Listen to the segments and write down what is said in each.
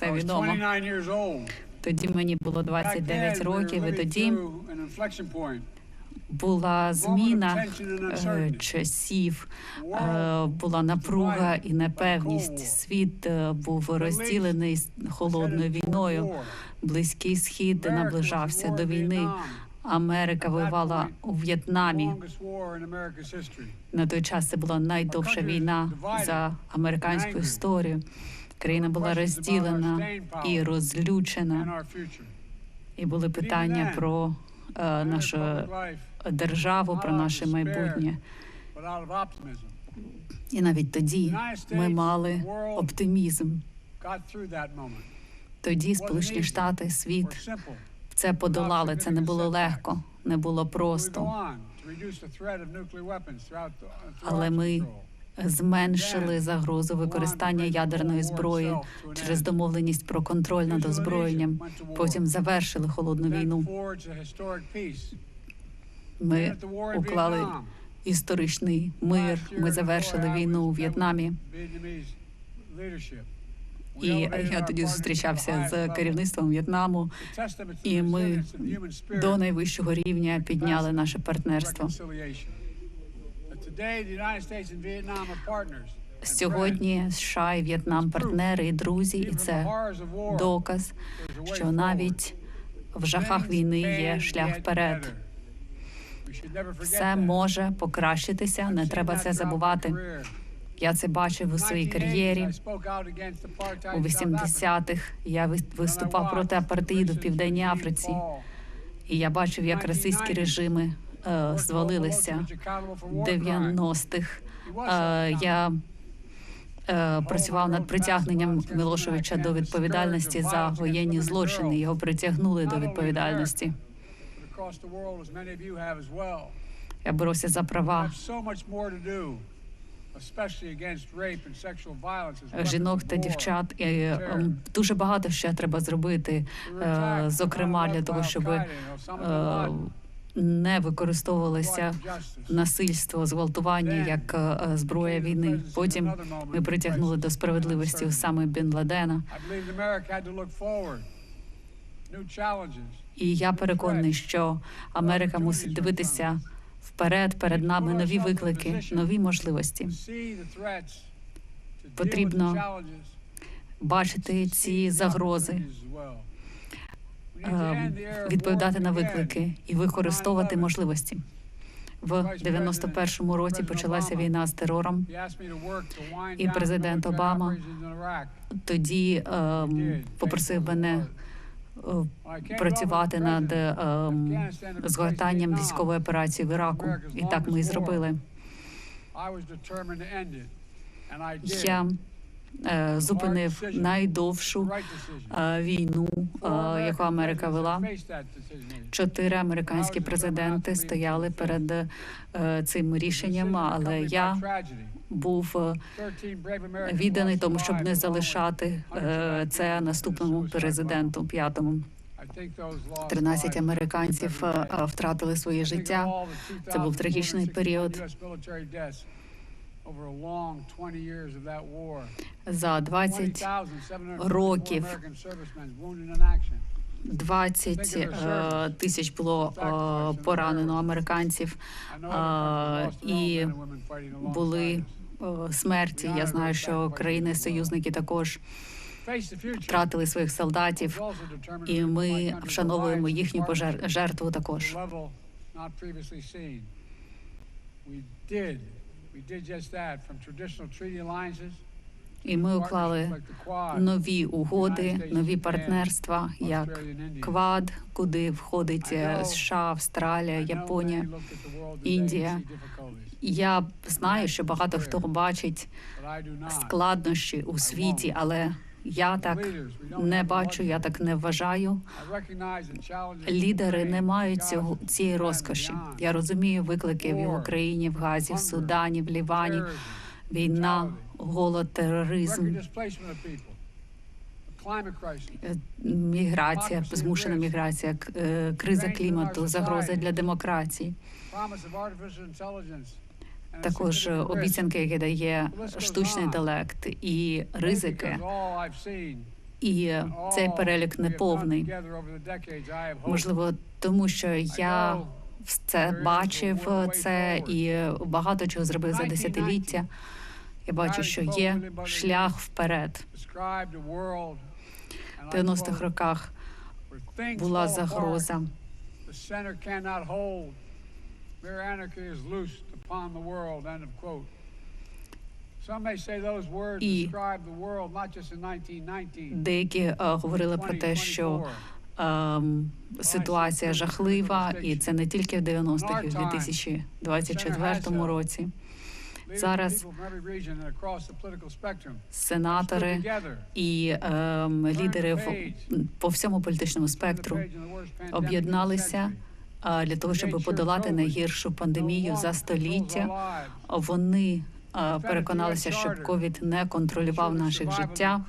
Це відомо. Тоді мені було 29 років, і тоді була зміна е, часів, е, була напруга і непевність. Світ е, був розділений холодною війною. Близький схід наближався до війни. Америка воювала у В'єтнамі. На той час це була найдовша війна за американську історію. Країна була розділена і розлючена. І були питання про е, нашу державу, про наше майбутнє. І навіть тоді ми мали оптимізм. Тоді Сполучені Штати, світ це подолали. Це не було легко, не було просто. Але ми зменшили загрозу використання ядерної зброї через домовленість про контроль над озброєнням. Потім завершили холодну війну. Ми уклали історичний мир. Ми завершили війну у В'єтнамі. І я тоді зустрічався з керівництвом В'єтнаму, і ми до найвищого рівня підняли наше партнерство. Сьогодні США і В'єтнам партнери і друзі, і це доказ, що навіть в жахах війни є шлях вперед. Все може покращитися. Не треба це забувати. Я це бачив у своїй кар'єрі. У 80-х я виступав проти апартеїду в південній Африці, і я бачив, як расистські режими звалилися в 90-х. Е, я е, працював над притягненням Мілошевича до відповідальності за воєнні злочини. Його притягнули до відповідальності. Я боровся за права жінок та дівчат. І дуже багато ще треба зробити, е, зокрема для того, щоб е, не використовувалося насильство, зґвалтування як е, зброя війни. Потім ми притягнули до справедливості саме Бін Ладена. І я переконаний, що Америка мусить дивитися вперед. Перед нами нові виклики, нові можливості. Потрібно бачити ці загрози, відповідати на виклики і використовувати можливості. В 91-му році почалася війна з терором. і президент Обама тоді ем, попросив мене Е, працювати над ем, згортанням військової операції в Іраку, і так ми і зробили. Я е, зупинив найдовшу е, війну, яку Америка вела. Чотири американські президенти стояли перед цим рішенням, але я був е, відданий тому, щоб не залишати е, це наступному президенту п'ятому. 13 американців е, втратили своє життя. Це був трагічний період. За 20 років 20 тисяч було поранено американців і були смерті. Я знаю, що країни-союзники також втратили своїх солдатів, і ми вшановуємо їхню жертву також. І ми уклали нові угоди, нові партнерства, як Квад, куди входить США, Австралія, Японія, Індія. Я знаю, що багато хто бачить складнощі у світі, але я так не бачу, я так не вважаю. Лідери не мають цього цієї розкоші. Я розумію виклики в його країні, в Газі, в Судані, в Лівані, війна, голод, тероризм. Міграція, змушена міграція, е, криза клімату, загроза для демократії також обіцянки, які дає штучний інтелект і ризики. І цей перелік не повний. Можливо, тому що я це бачив це і багато чого зробив за десятиліття. Я бачу, що є шлях вперед. В 90-х роках була загроза. Upon the world. End of quote. Some may say those words І- describe the world not just in 1919. Деякі е, говорили про те, що ем, ситуація жахлива, і це не тільки в 90-х, і в 2024 році. зараз Сенатори і ем, лідери по всьому політичному спектру об'єдналися для того, щоб подолати найгіршу пандемію за століття. Вони переконалися, щоб ковід не контролював наших життя.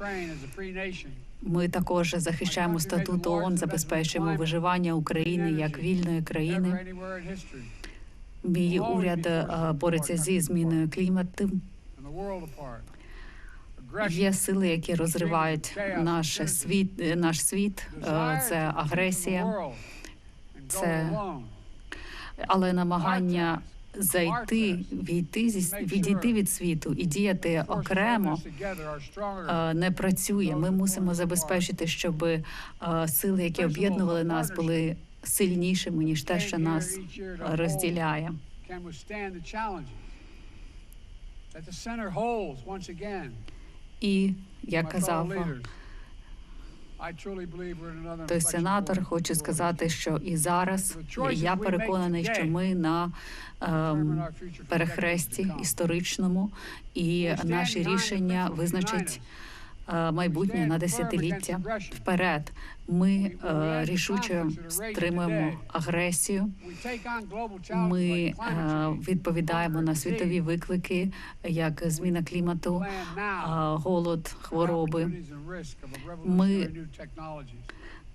Ми також захищаємо статут ООН, забезпечуємо виживання України як вільної країни. Мій уряд бореться зі зміною клімату. Є сили, які розривають наш світ. Наш світ Е, це агресія, це але намагання зайти, війти зі відійти від світу і діяти окремо е, не працює. Ми мусимо забезпечити, щоб е, сили, які об'єднували нас, були сильнішими ніж те, що нас розділяє. І я казав, той сенатор хоче сказати, що і зараз я переконаний, що ми на ем, перехресті історичному, і наші рішення визначать майбутнє на десятиліття вперед. Ми е, рішуче стримуємо агресію. Ми е, відповідаємо на світові виклики, як зміна клімату, е, голод, хвороби. Ми.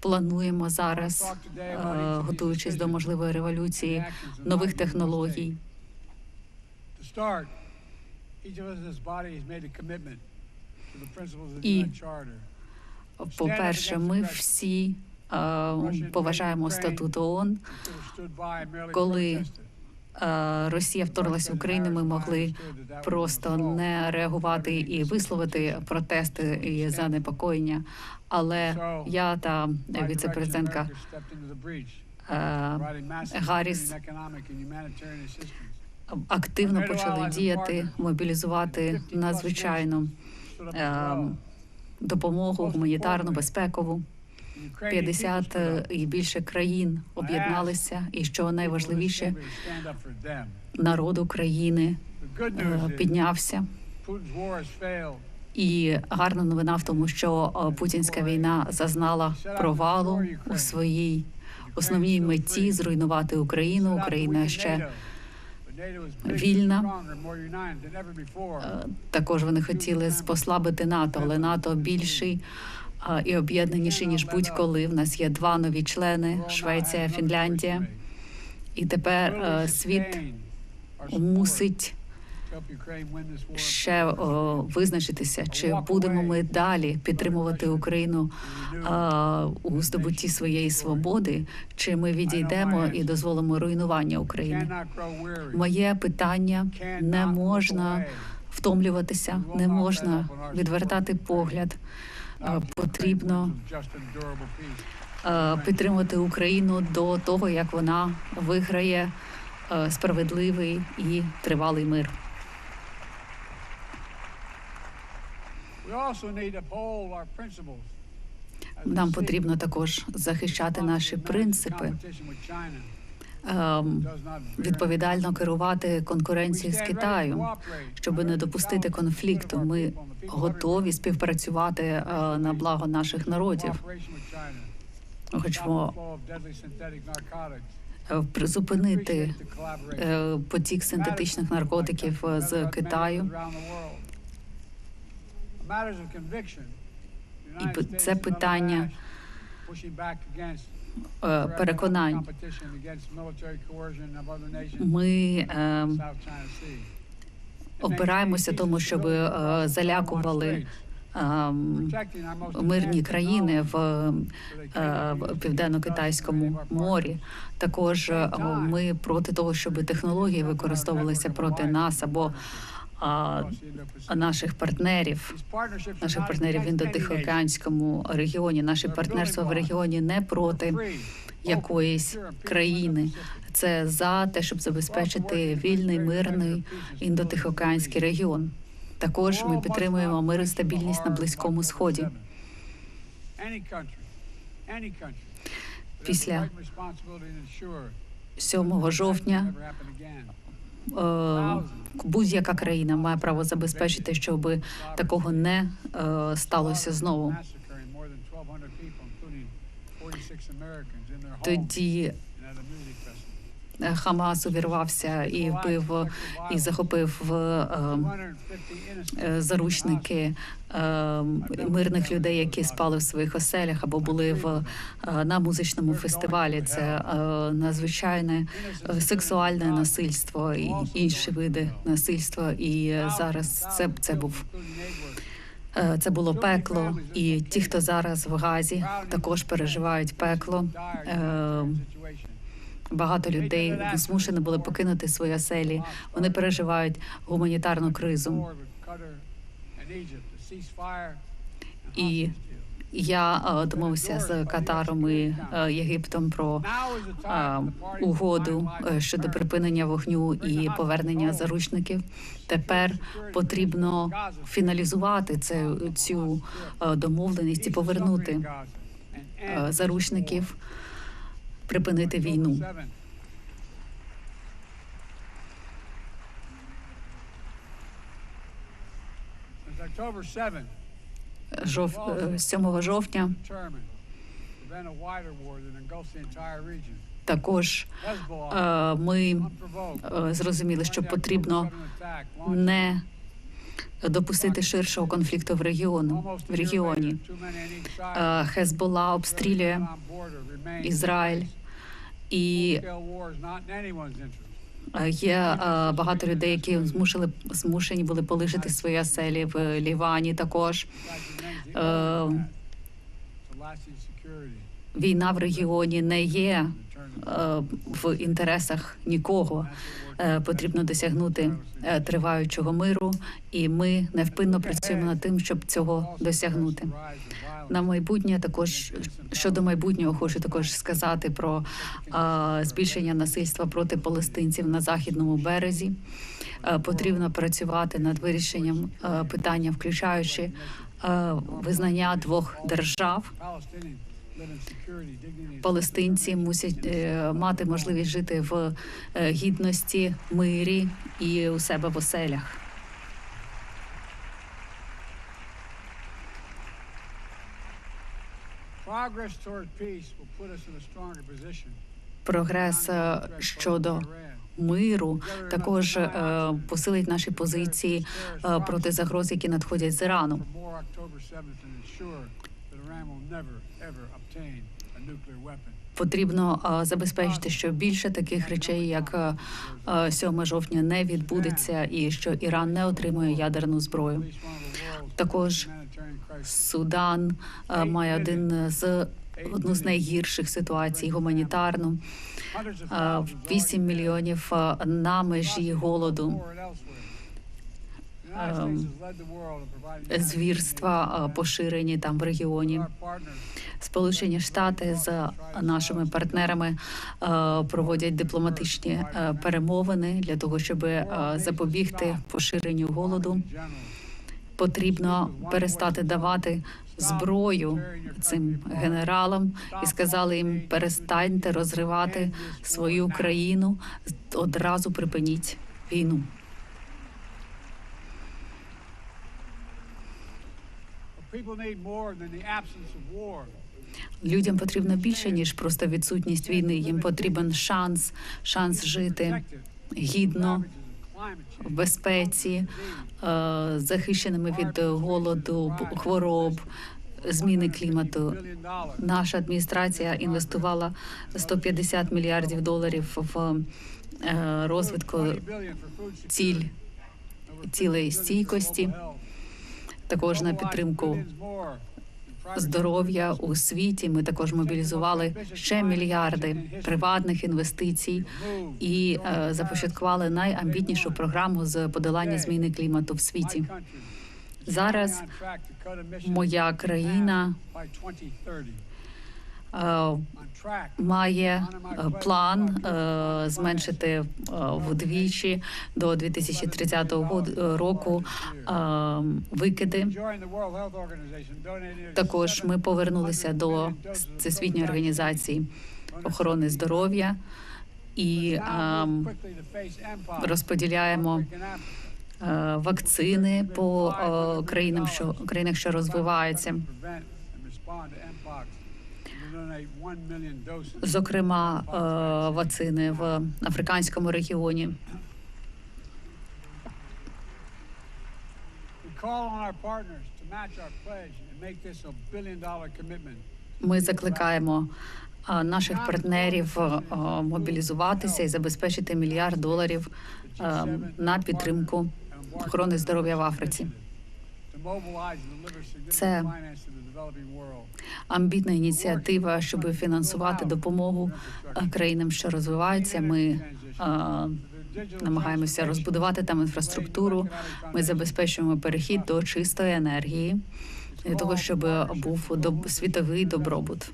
Плануємо зараз, е, готуючись до можливої революції нових технологій. Start, each of us in this body has made a commitment І- По-перше, ми всі е, поважаємо статут ООН. Коли. Е, Росія вторглася в Україну. Ми могли просто не реагувати і висловити протести і занепокоєння. Але я та віце-президентка е, Гарріс активно почали діяти, мобілізувати надзвичайну Е, well. допомогу гуманітарну, безпекову. The 50 people stood up. і більше країн об'єдналися. І що найважливіше, народ України е, піднявся. І гарна новина в тому, що е, путінська війна зазнала провалу у своїй основній меті зруйнувати Україну. Україна ще вільна. е, також вони хотіли послабити НАТО, але НАТО більший і об'єднаніший ніж будь-коли. В нас є два нові члени: Швеція, Фінляндія. І тепер е, світ мусить ще о, визначитися, чи будемо ми далі підтримувати Україну а, у здобутті своєї свободи, чи ми відійдемо і дозволимо руйнування України. Моє питання не можна втомлюватися, не можна відвертати погляд. Е, Потрібно е, підтримувати Україну до того, як вона виграє е, справедливий і тривалий мир. Нам потрібно також захищати наші принципи, ем, відповідально керувати конкуренцією з Китаєм, щоб не допустити конфлікту. Ми готові співпрацювати е, на благо наших народів. Хочемо е, призупинити е, потік синтетичних наркотиків з Китаю. І це питання е, переконань. Ми е, опираємося тому, щоб е, залякували ем, мирні країни в, е, південно-китайському морі. Також ми проти того, щоб технології використовувалися проти нас або наших партнерів. Наших партнерів в індотихоокеанському регіоні. Наше партнерство в регіоні не проти якоїсь країни. Це за те, щоб забезпечити вільний мирний індотихоокеанський регіон. Також ми підтримуємо мир і стабільність на близькому сході. Після 7 жовтня будь-яка країна має право забезпечити, щоб такого не е, сталося знову. Тоді е, Хамас увірвався і вбив і захопив е, е, заручники е, мирних людей, які спали в своїх оселях або були в е, на музичному фестивалі. Це е, надзвичайне е, сексуальне насильство і інші види насильства. І е, зараз це, це був е, це було пекло. І ті, хто зараз в Газі, також переживають пекло. Багато людей змушені були покинути свої оселі. Вони переживають гуманітарну кризу. І я е, домовився з Катаром і е, Єгиптом про е, угоду щодо припинення вогню і повернення заручників. Тепер потрібно фіналізувати цю домовленість і повернути заручників, припинити війну. Жов... е, 7 жовтня також е, ми е, зрозуміли, що потрібно не допустити ширшого конфлікту в регіону в регіоні. Е, Хезбола обстрілює Ізраїль і е, є е, багато людей, які змушили змушені були полишити свої оселі в Лівані. Також війна в регіоні не є е, в інтересах нікого. Е, Потрібно досягнути е, триваючого миру, і ми невпинно працюємо над тим, щоб цього досягнути. На майбутнє також щодо майбутнього хочу також сказати про збільшення насильства проти палестинців на західному березі. Потрібно працювати над вирішенням питання, включаючи визнання двох держав. Палестинці мусять е, мати можливість жити в е, гідності, мирі і у себе в оселях. Прогрес е, щодо миру також посилить наші позиції проти загроз, які надходять з Ірану. Потрібно е, забезпечити, що більше таких речей, як е, е, 7 жовтня, не відбудеться, і що Іран не отримує ядерну зброю. Також Судан е, має один з одну з найгірших ситуацій гуманітарну. Е, 8 мільйонів е, на межі голоду. Ем, Звірства е, поширені там в регіоні. Сполучені Штати з нашими партнерами е, проводять дипломатичні е, перемовини для того, щоб запобігти поширенню голоду. Потрібно перестати давати зброю цим генералам і сказали їм: перестаньте розривати свою країну, одразу припиніть війну. Людям потрібно більше ніж просто відсутність війни. Їм потрібен шанс, шанс жити гідно в безпеці, е, захищеними від голоду, хвороб, зміни клімату. Наша адміністрація інвестувала 150 мільярдів доларів в е, розвитку ціль цілей стійкості. Також на підтримку здоров'я у світі. Ми також мобілізували ще мільярди приватних інвестицій і е, започаткували найамбітнішу програму з подолання зміни клімату в світі. Зараз моя країна має е, план е, зменшити е, вдвічі до 2030 год- року е, викиди. Також ми повернулися до Всесвітньої організації охорони здоров'я і е, розподіляємо е, вакцини по е, країнам, що країнах, що розвиваються. Зокрема, е, вакцини в африканському регіоні. Ми закликаємо е, наших партнерів е, мобілізуватися і забезпечити мільярд доларів на підтримку охорони здоров'я в Африці. Це амбітна ініціатива, щоб фінансувати допомогу е, країнам, що розвиваються. Ми е, намагаємося розбудувати там інфраструктуру. Ми забезпечуємо перехід до чистої енергії для того, щоб був доб- світовий добробут.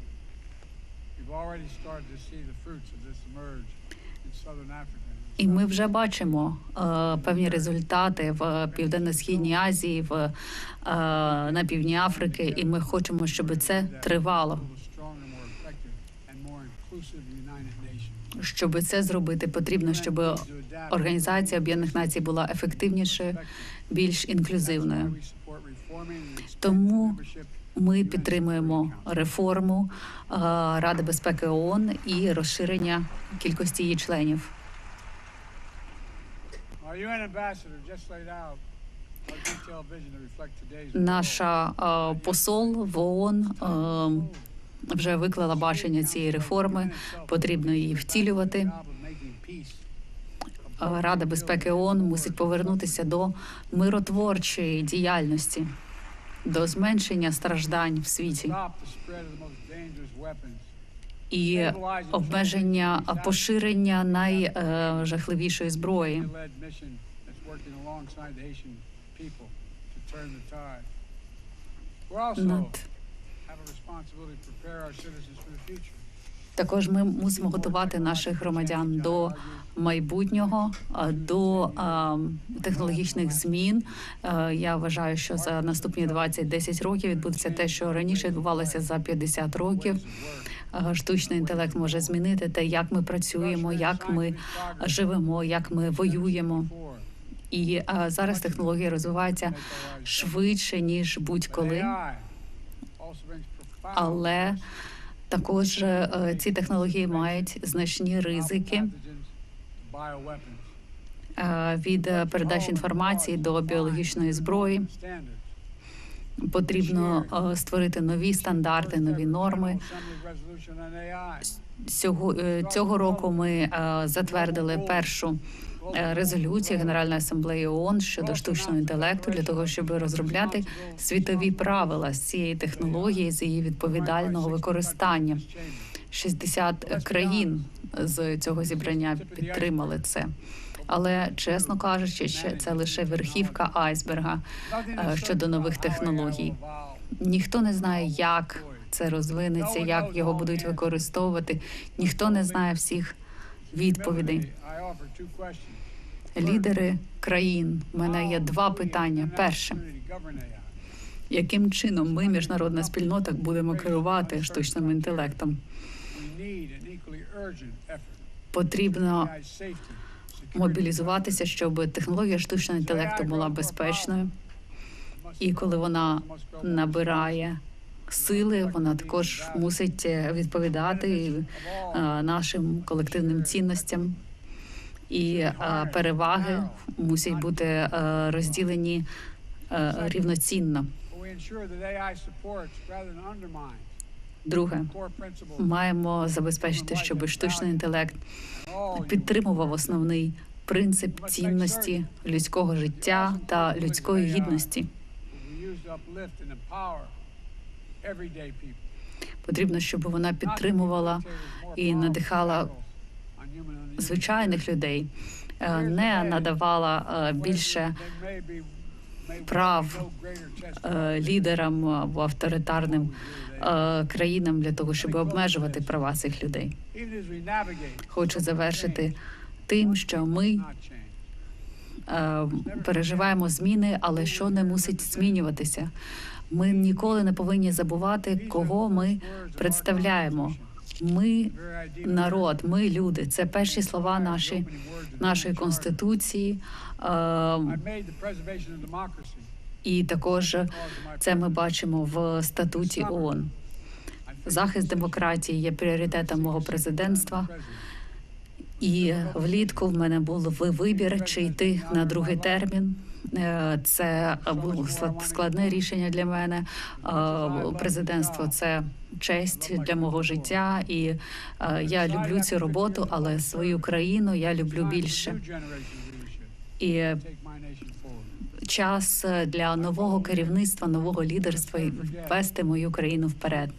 І ми вже бачимо е, певні результати в південно-східній Азії, в е, на півдні Африки, і ми хочемо, щоб це тривало. Щоб це зробити, потрібно, щоб Організація Об'єднаних Націй була ефективнішою, більш інклюзивною. Тому Ми підтримуємо реформу е, Ради безпеки ООН і розширення кількості її членів. Our UN ambassador just laid out Наша е, посол в ООН е, вже виклала бачення цієї реформи. Потрібно її втілювати. Е, Рада безпеки ООН мусить повернутися до миротворчої діяльності, до зменшення страждань в світі і обмеження поширення найжахливішої зброї. Над також ми мусимо готувати наших громадян до майбутнього, до технологічних змін. Я вважаю, що за наступні 20-10 років відбудеться те, що раніше відбувалося за 50 років. Штучний інтелект може змінити те, як ми працюємо, як ми живемо, як ми воюємо. І зараз технології розвиваються швидше ніж будь-коли. Але також е, ці технології мають значні ризики е, від передачі інформації до біологічної зброї. Потрібно е, створити нові стандарти, нові норми. Цього е, цього року ми е, затвердили першу резолюцію Генеральної асамблеї ООН щодо штучного інтелекту для того, щоб розробляти світові правила з цієї технології, з її відповідального використання. 60 країн з цього зібрання підтримали це. Але чесно кажучи, це лише верхівка айсберга е, щодо нових технологій. Ніхто не знає, як це розвинеться, як його будуть використовувати. Ніхто не знає всіх відповідей. Лідери країн. У мене є два питання. Перше, яким чином ми, міжнародна спільнота, будемо керувати штучним інтелектом? Потрібно мобілізуватися, щоб технологія штучного інтелекту була безпечною. І коли вона набирає сили, вона також мусить е, відповідати е, нашим колективним цінностям. І е, переваги мусять бути розділені рівноцінно. Друге, маємо забезпечити, щоб штучний інтелект підтримував основний принцип цінності людського життя та людської гідності. Потрібно, щоб вона підтримувала і надихала звичайних людей, е, не надавала е, більше прав е, лідерам або авторитарним е, країнам для того, щоб обмежувати права цих людей. Хочу завершити тим, що ми е, переживаємо зміни, але що не мусить змінюватися. Ми ніколи не повинні забувати, кого ми представляємо. Ми народ, ми люди. Це перші слова наші, нашої конституції. Е, і також це ми бачимо в статуті ООН. Захист демократії є пріоритетом мого президентства. І влітку в мене був вибір, чи йти на другий термін. Е, Це було склад- складне рішення для мене. Е, Президентство це честь для мого життя, і е, я люблю цю роботу, але свою країну я люблю більше. І час для нового керівництва, нового лідерства і вести мою країну вперед.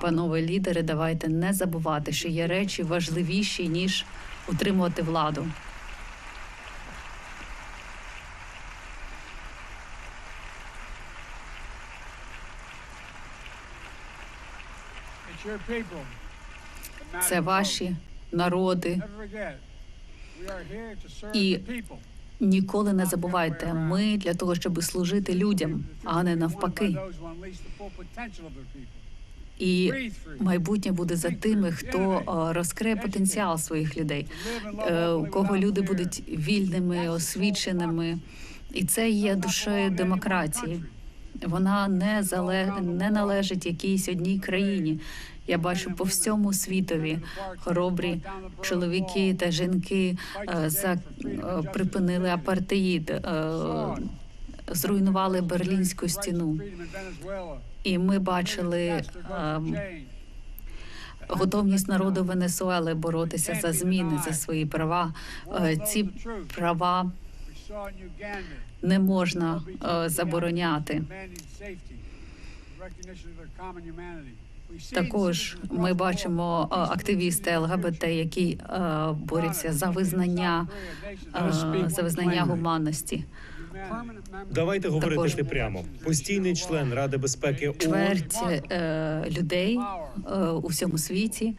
Панове лідери, давайте не забувати, що є речі важливіші ніж утримувати владу. Це ваші народи. І Ніколи не забувайте, ми для того, щоб служити людям, а не навпаки. І майбутнє буде за тими, хто е, розкриє потенціал своїх людей, е, у кого люди будуть вільними, освіченими, і це є душею демократії. Вона не зале... не належить якійсь одній країні. Я бачу по всьому світові хоробрі чоловіки та жінки е, за е, припинили апартеїд, е, зруйнували берлінську стіну. І ми бачили готовність народу Венесуели боротися за зміни за свої права. Ці права не можна забороняти. Також ми бачимо е, активісти ЛГБТ, які е, борються за визнання е, за визнання гуманності. Давайте говорити Також. прямо. Постійний член Ради безпеки ООН Чверть е, людей е, у всьому світі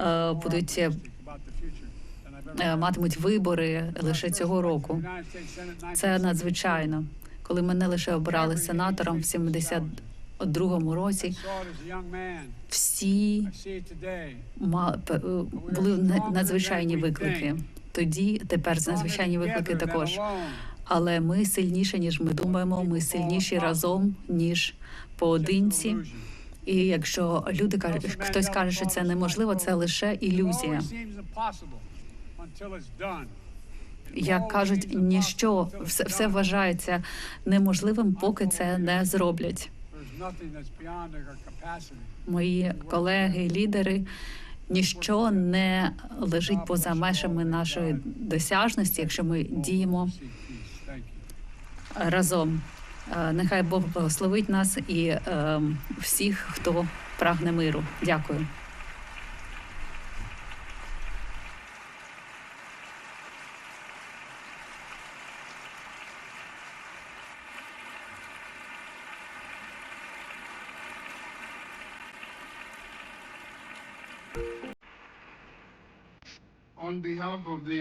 е, будуть е, матимуть вибори лише цього року. Це надзвичайно, коли мене лише обирали сенатором в 72-му році. Всі е, були на- надзвичайні виклики. Тоді тепер надзвичайні виклики також. Але ми сильніші, ніж ми думаємо. Ми сильніші разом ніж поодинці. І якщо люди кажуть, хтось каже, що це неможливо, це лише ілюзія. Як кажуть, ніщо все, все вважається неможливим, поки це не зроблять. Мої колеги, лідери, ніщо не лежить поза межами нашої досяжності, якщо ми діємо разом. Е, Нехай Бог благословить нас і е, всіх, хто прагне миру. Дякую. help of the